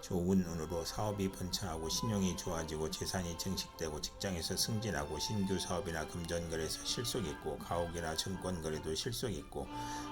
좋은 운으로 사업이 번창하고 신용이 좋아지고 재산이 증식되고 직장에서 승진하고 신규 사업이나 금전거래에서 실속 있고 가옥이나 증권거래도 실속 있고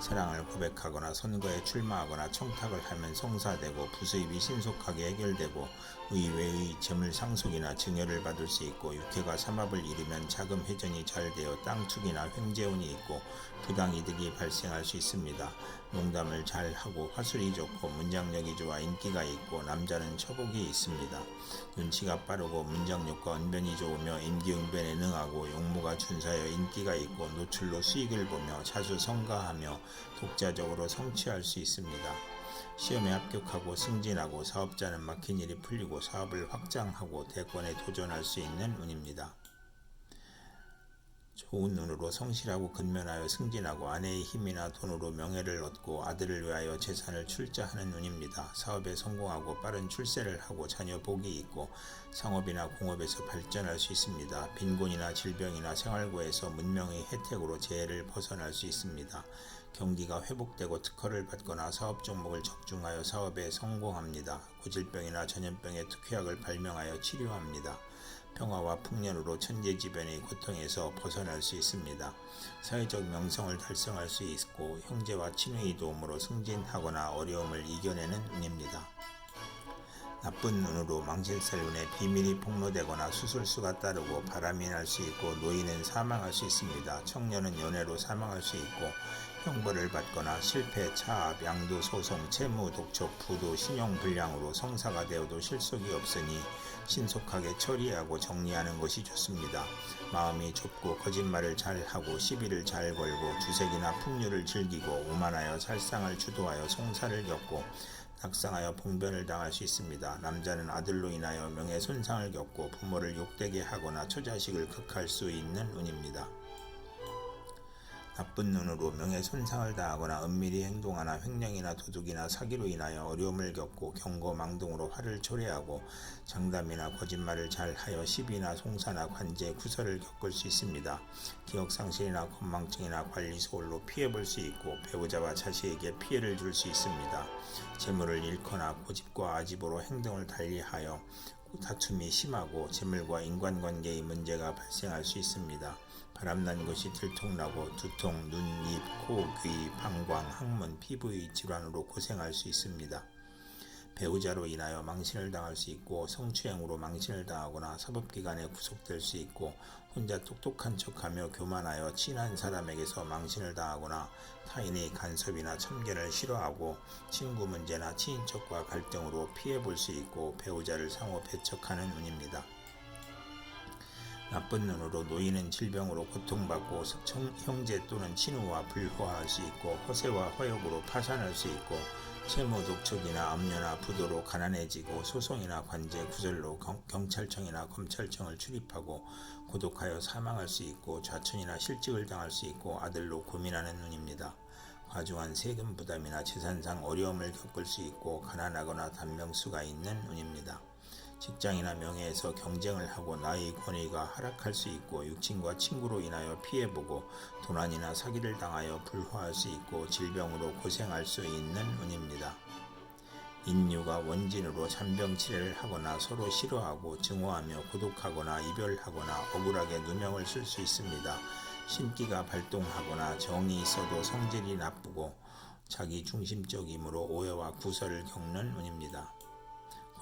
사랑을 고백하거나 선거에 출마하거나 청탁을 하면 성사되고 부수입이 신속하게 해결되고 의외의 재물 상속이나 증여를 받을 수 있고 육회가 삼합을 이루면 자금 회전이 잘 되어 땅 투기나 횡재운이 있고 부당 이득이 발생할 수 있습니다. 농담을 잘 하고 화술이 좋고 문장력이 좋아 인기가 있고 남자는 처복이 있습니다. 눈치가 빠르고 문장력과 언변이 좋으며 임기응변에 능하고 용모가 준사여 인기가 있고 노출로 수익을 보며 자주 성가하며 독자적으로 성취할 수 있습니다. 시험에 합격하고 승진하고 사업자는 막힌 일이 풀리고 사업을 확장하고 대권에 도전할 수 있는 운입니다. 좋은 눈으로 성실하고 근면하여 승진하고 아내의 힘이나 돈으로 명예를 얻고 아들을 위하여 재산을 출자하는 눈입니다. 사업에 성공하고 빠른 출세를 하고 자녀 복이 있고 상업이나 공업에서 발전할 수 있습니다. 빈곤이나 질병이나 생활고에서 문명의 혜택으로 재해를 벗어날 수 있습니다. 경기가 회복되고 특허를 받거나 사업 종목을 적중하여 사업에 성공합니다. 고질병이나 전염병의 특효약을 발명하여 치료합니다. 평화와 풍년으로 천재지변의 고통에서 벗어날 수 있습니다. 사회적 명성을 달성할 수 있고 형제와 친구의 도움으로 승진하거나 어려움을 이겨내는 운입니다. 나쁜 눈으로 망신살 운에 비밀이 폭로되거나 수술수가 따르고 바람이 날 수 있고 노인은 사망할 수 있습니다. 청년은 연애로 사망할 수 있고 형벌을 받거나 실패, 차압, 양도, 소송, 채무, 독촉, 부도, 신용불량으로 성사가 되어도 실속이 없으니 신속하게 처리하고 정리하는 것이 좋습니다. 마음이 좁고 거짓말을 잘하고 시비를 잘 걸고 주색이나 풍류를 즐기고 오만하여 살상을 주도하여 송사를 겪고 낙상하여 봉변을 당할 수 있습니다. 남자는 아들로 인하여 명예 손상을 겪고 부모를 욕되게 하거나 처자식을 극할 수 있는 운입니다. 나쁜 눈으로 명예 손상을 당하거나 은밀히 행동하나 횡령이나 도둑이나 사기로 인하여 어려움을 겪고 경고 망동으로 화를 초래하고 장담이나 거짓말을 잘하여 시비나 송사나 관제 구설을 겪을 수 있습니다. 기억 상실이나 건망증이나 관리 소홀로 피해 볼 수 있고 배우자와 자식에게 피해를 줄 수 있습니다. 재물을 잃거나 고집과 아집으로 행동을 달리하여 다툼이 심하고 재물과 인간관계의 문제가 발생할 수 있습니다. 바람난 것이 들통나고 두통, 눈, 입, 코, 귀, 방광, 항문, 피부의 질환으로 고생할 수 있습니다. 배우자로 인하여 망신을 당할 수 있고 성추행으로 망신을 당하거나 사법기관에 구속될 수 있고 혼자 똑똑한 척하며 교만하여 친한 사람에게서 망신을 당하거나 타인의 간섭이나 참견을 싫어하고 친구 문제나 친인척과 갈등으로 피해 볼 수 있고 배우자를 상호 배척하는 운입니다. 나쁜 눈으로 노인은 질병으로 고통받고 청- 형제 또는 친우와 불화할 수 있고 허세와 허역으로 파산할 수 있고 채무 독촉이나 압류나 부도로 가난해지고 소송이나 관제 구설로 경, 경찰청이나 검찰청을 출입하고 고독하여 사망할 수 있고 좌천이나 실직을 당할 수 있고 아들로 고민하는 눈입니다. 과중한 세금 부담이나 재산상 어려움을 겪을 수 있고 가난하거나 단명수가 있는 운입니다. 직장이나 명예에서 경쟁을 하고 나의 권위가 하락할 수 있고 육친과 친구로 인하여 피해보고 도난이나 사기를 당하여 불화할 수 있고 질병으로 고생할 수 있는 운입니다. 인류가 원진으로 잔병치레를 하거나 서로 싫어하고 증오하며 고독하거나 이별하거나 억울하게 누명을 쓸 수 있습니다. 신기가 발동하거나 정이 있어도 성질이 나쁘고 자기 중심적이므로 오해와 구설을 겪는 운입니다.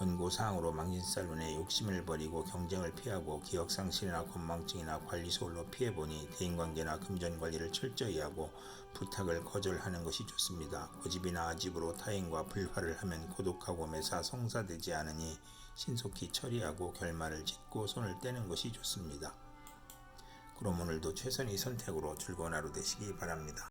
권고사항으로 망신살론에 욕심을 버리고 경쟁을 피하고 기억상실이나 건망증이나 관리 소홀로 피해보니 대인관계나 금전관리를 철저히 하고 부탁을 거절하는 것이 좋습니다. 고집이나 아집으로 타인과 불화를 하면 고독하고 매사 성사되지 않으니 신속히 처리하고 결말을 짓고 손을 떼는 것이 좋습니다. 그럼 오늘도 최선의 선택으로 즐거운 하루 되시기 바랍니다.